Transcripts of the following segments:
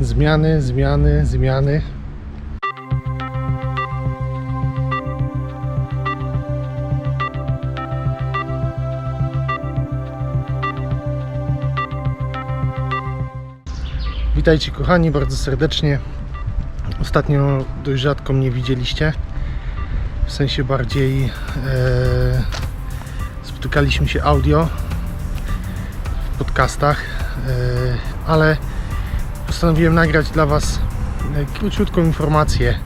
Zmiany, zmiany, zmiany. Witajcie kochani bardzo serdecznie. Ostatnio dość rzadko mnie widzieliście. W sensie bardziej e, spotykaliśmy się audio w podcastach, e, ale postanowiłem nagrać dla Was e, króciutką informację.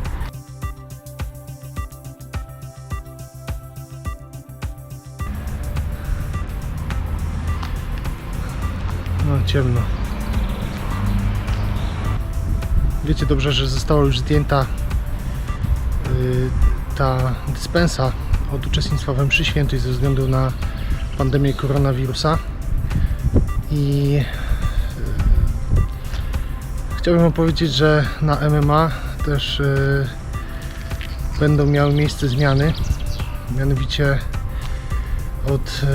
No ciemno. Wiecie dobrze, że została już zdjęta y, ta dyspensa od uczestnictwa we mszy świętej ze względu na pandemię koronawirusa i chciałbym opowiedzieć, że na MMA też y, będą miały miejsce zmiany. Mianowicie od y,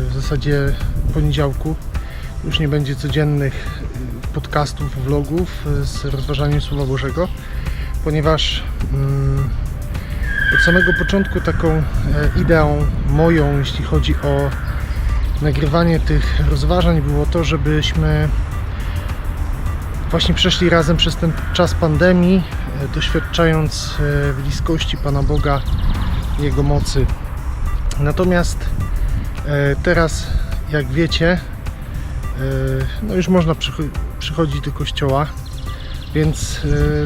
y, w zasadzie poniedziałku już nie będzie codziennych y, podcastów, vlogów y, z rozważaniem Słowa Bożego, ponieważ mm, od samego początku taką e, ideą moją, jeśli chodzi o nagrywanie tych rozważań, było to, żebyśmy właśnie przeszli razem przez ten czas pandemii, e, doświadczając e, bliskości Pana Boga, Jego mocy. Natomiast e, teraz, jak wiecie, no już można przycho- przychodzić do kościoła, więc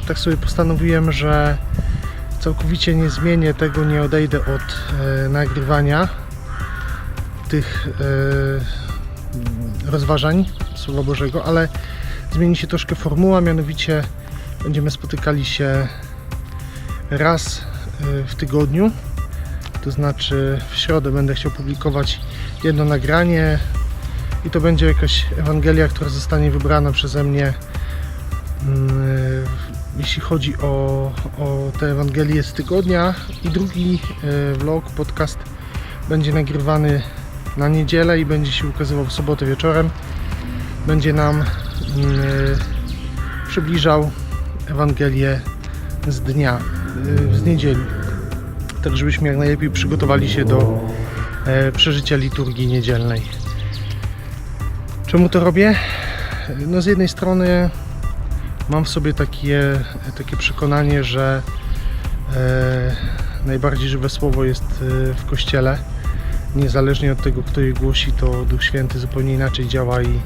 tak sobie postanowiłem, że całkowicie nie zmienię tego, nie odejdę od nagrywania tych rozważań Słowa Bożego, ale zmieni się troszkę formuła, mianowicie będziemy spotykali się raz e, w tygodniu, to znaczy w środę będę chciał publikować jedno nagranie i to będzie jakaś Ewangelia, która zostanie wybrana przeze mnie mm, jeśli chodzi o, o te z tygodnia. I drugi e, vlog, podcast będzie nagrywany na niedzielę i będzie się ukazywał w sobotę wieczorem. Będzie nam przybliżał Ewangelię z dnia, e, z niedzieli tak żebyśmy jak najlepiej przygotowali się do e, przeżycia liturgii niedzielnej czemu to robię? no z jednej strony mam w sobie takie, takie przekonanie, że e, najbardziej żywe słowo jest e, w kościele. Niezależnie od tego, kto je głosi, to Duch Święty zupełnie inaczej działa i,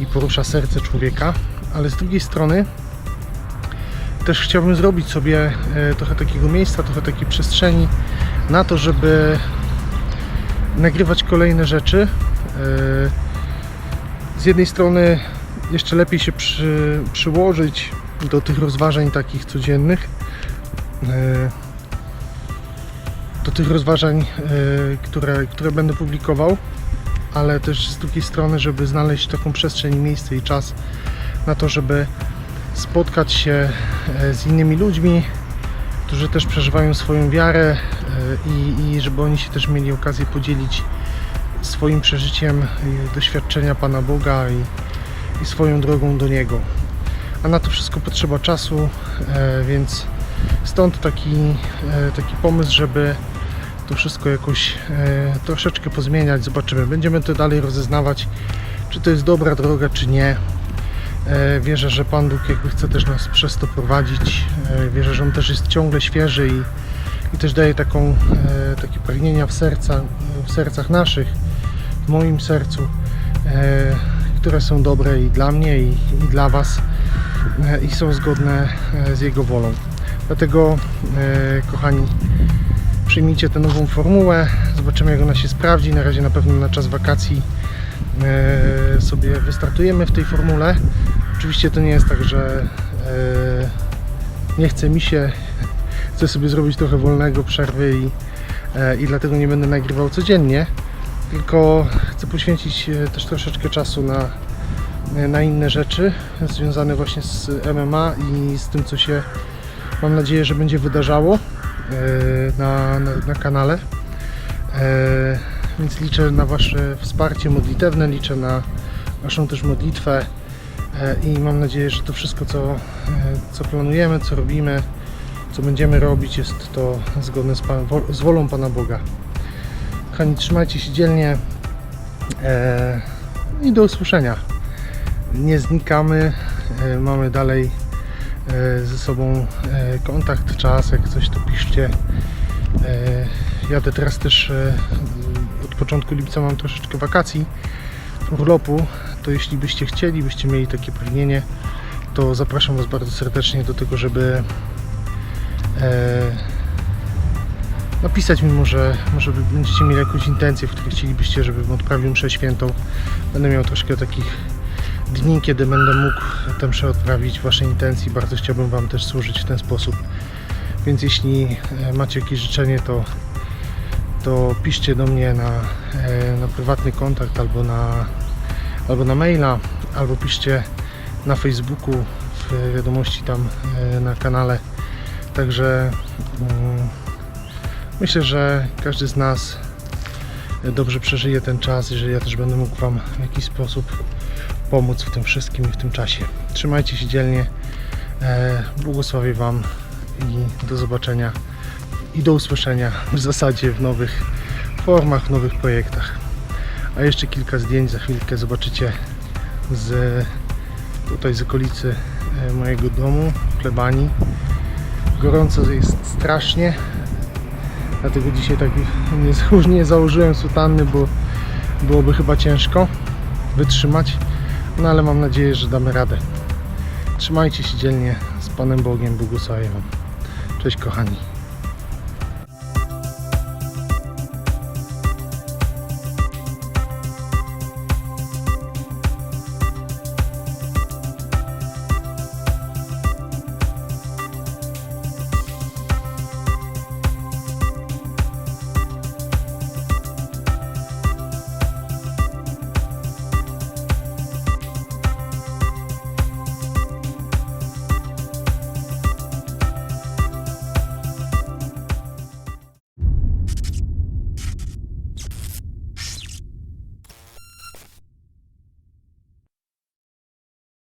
i porusza serce człowieka. Ale z drugiej strony też chciałbym zrobić sobie e, trochę takiego miejsca, trochę takiej przestrzeni na to, żeby nagrywać kolejne rzeczy. E, z jednej strony jeszcze lepiej się przy, przyłożyć do tych rozważań takich codziennych. e, Do tych rozważań, które, które będę publikował, ale też z drugiej strony, żeby znaleźć taką przestrzeń, miejsce i czas na to, żeby spotkać się e, z innymi ludźmi, którzy też przeżywają swoją wiarę e, i, i żeby oni się też mieli okazję podzielić swoim przeżyciem doświadczenia Pana Boga i, i swoją drogą do Niego. A na to wszystko potrzeba czasu, e, więc stąd taki, taki pomysł, żeby to wszystko jakoś e, troszeczkę pozmieniać. Zobaczymy. Będziemy to dalej rozeznawać, czy to jest dobra droga, czy nie. E, Wierzę, że Pan Bóg jakby chce też nas przez to prowadzić. E, Wierzę, że On też jest ciągle świeży i, i też daje taką, e, takie pragnienia w, serca, w sercach naszych, w moim sercu, e, które są dobre i dla mnie, i, i dla Was e, i są zgodne e, z Jego wolą. Dlatego, e, kochani, przyjmijcie tę nową formułę, zobaczymy jak ona się sprawdzi. Na razie na pewno na czas wakacji e, sobie wystartujemy w tej formule. Oczywiście to nie jest tak, że e, nie chce mi się, chcę sobie zrobić trochę wolnego, przerwy i, e, i dlatego nie będę nagrywał codziennie, tylko chcę poświęcić też troszeczkę czasu na, na inne rzeczy związane właśnie z MMA i z tym, co się mam nadzieję, że będzie wydarzało na, na, na kanale. E, Więc liczę na Wasze wsparcie modlitewne, liczę na Waszą też modlitwę E, I mam nadzieję, że to wszystko, co, e, co planujemy, co robimy, co będziemy robić, jest to zgodne z, Pan, z wolą Pana Boga. Kochani, trzymajcie się dzielnie e, i do usłyszenia. Nie znikamy, e, mamy dalej e, ze sobą e, kontakt, czas, jak coś to piszcie. E, Jadę teraz też e, od początku lipca mam troszeczkę wakacji, urlopu, to jeśli byście chcieli, byście mieli takie pragnienie, to zapraszam Was bardzo serdecznie do tego, żeby e, napisać mi może, może będziecie mieli jakąś intencję, w której chcielibyście, żebym odprawił mszę świętą. Będę miał troszkę takich dni, kiedy będę mógł tę mszę odprawić w Waszej intencji. Bardzo chciałbym Wam też służyć w ten sposób. Więc jeśli e, macie jakieś życzenie, to, to piszcie do mnie na, e, na prywatny kontakt albo na, albo na maila, albo piszcie na Facebooku w wiadomości tam e, na kanale. Także mm, myślę, że każdy z nas dobrze przeżyje ten czas i że ja też będę mógł Wam w jakiś sposób pomóc w tym wszystkim i w tym czasie. Trzymajcie się dzielnie. E, Błogosławię Wam i do zobaczenia i do usłyszenia w zasadzie w nowych formach, w nowych projektach. A jeszcze kilka zdjęć za chwilkę zobaczycie z tutaj z okolicy e, mojego domu, plebanii. Gorąco jest strasznie, dlatego dzisiaj tak nie, nie założyłem sutanny, bo byłoby chyba ciężko wytrzymać, no ale mam nadzieję, że damy radę. Trzymajcie się dzielnie z Panem Bogiem, błogosławię Wam. Cześć kochani.